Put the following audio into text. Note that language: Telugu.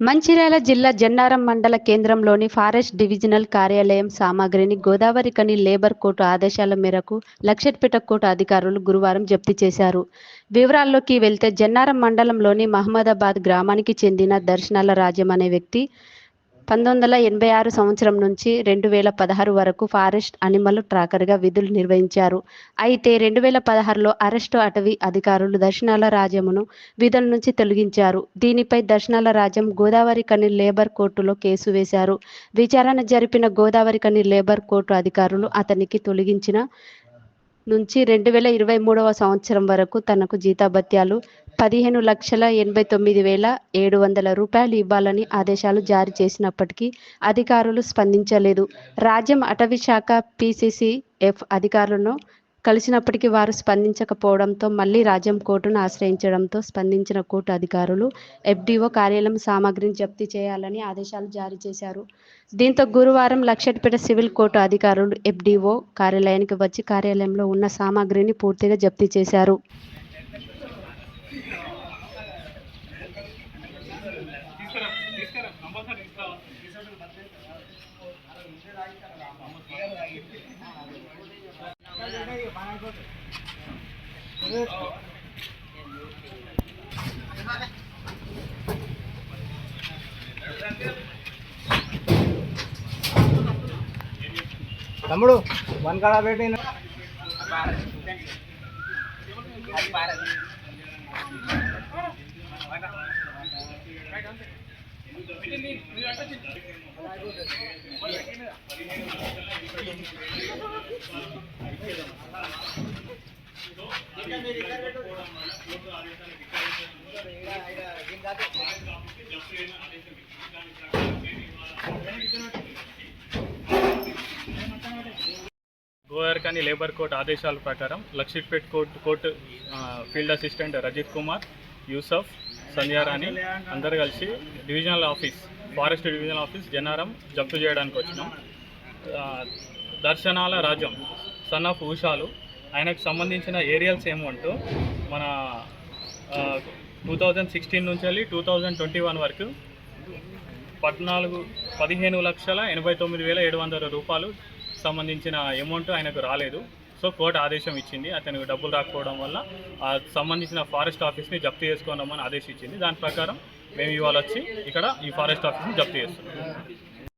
మంచిర్యాల జిల్లా జన్నారం మండల కేంద్రంలోని ఫారెస్ట్ డివిజనల్ కార్యాలయం సామాగ్రిని గోదావరి కని లేబర్ కోర్టు ఆదేశాల మేరకు లక్షట్పేట కోర్టు అధికారులు గురువారం జప్తు చేశారు. వివరాల్లోకి వెళ్తే జన్నారం మండలంలోని మహమ్మదాబాద్ గ్రామానికి చెందిన దర్శనాల రాజ్యం అనే వ్యక్తి పంతొమ్మిది వందల ఎనభై ఆరు సంవత్సరం నుంచి రెండు వేల పదహారు వరకు ఫారెస్ట్ అనిమల్ ట్రాకర్గా విధులు నిర్వహించారు. అయితే రెండు వేల పదహారులో అరెస్టు అటవీ అధికారులు దర్శనాల రాజ్యమును విధుల నుంచి తొలగించారు. దీనిపై దర్శనాల రాజ్యం గోదావరి కని లేబర్ కోర్టులో కేసు వేశారు. విచారణ జరిపిన గోదావరి కని లేబర్ కోర్టు అధికారులు అతనికి తొలగించిన నుంచి రెండు వేల ఇరవై మూడవ సంవత్సరం వరకు తనకు జీతాభత్యాలు పదిహేను లక్షల ఎనభై తొమ్మిది వేల ఏడు వందల రూపాయలు ఇవ్వాలని ఆదేశాలు జారీ చేసినప్పటికీ అధికారులు స్పందించలేదు. రాజ్యం అటవీ శాఖ పిసిసిఎఫ్ అధికారులను కలిసినప్పటికీ వారు స్పందించకపోవడంతో మళ్ళీ రాజ్యం కోర్టును ఆశ్రయించడంతో స్పందించిన కోర్టు అధికారులు ఎఫ్డీఓ కార్యాలయం సామాగ్రిని జప్తి చేయాలని ఆదేశాలు జారీ చేశారు. దీంతో గురువారం లక్షట్పేట సివిల్ కోర్టు అధికారులు ఎఫ్డీఓ కార్యాలయానికి వచ్చి కార్యాలయంలో ఉన్న సామాగ్రిని పూర్తిగా జప్తి చేశారు. తమ్ముడు వన్ కాడ పెట్టి గోవర్కని లేబర్ కోర్ట్ ఆదేశాల ప్రకారం Luxettipet court court field assistant Rajith Kumar Yusuf Sandhyarani అందరు కలిసి divisional office forest divisional office Jannaram జప్తు చేయడానికి వచ్చినాం. దర్శనాల రాజ్యం సన్ ఆఫ్ ఊషాలు ఆయనకు సంబంధించిన ఏరియల్స్ ఏమంటూ మన టూ థౌజండ్ సిక్స్టీన్ నుంచి వెళ్ళి టూ థౌజండ్ ట్వంటీ వన్ వరకు పద్నాలుగు పదిహేను లక్షల ఎనభై తొమ్మిది వేల ఏడు వందల రూపాయలు సంబంధించిన అమౌంట్ ఆయనకు రాలేదు. సో కోర్టు ఆదేశం ఇచ్చింది. అతనికి డబ్బులు రాకపోవడం వల్ల ఆ సంబంధించిన ఫారెస్ట్ ఆఫీస్ని జప్తు చేసుకోమని ఆదేశించింది. దాని ప్రకారం మేము ఇవాళ వచ్చి ఇక్కడ ఈ ఫారెస్ట్ ఆఫీస్ని జప్తు చేస్తున్నాం.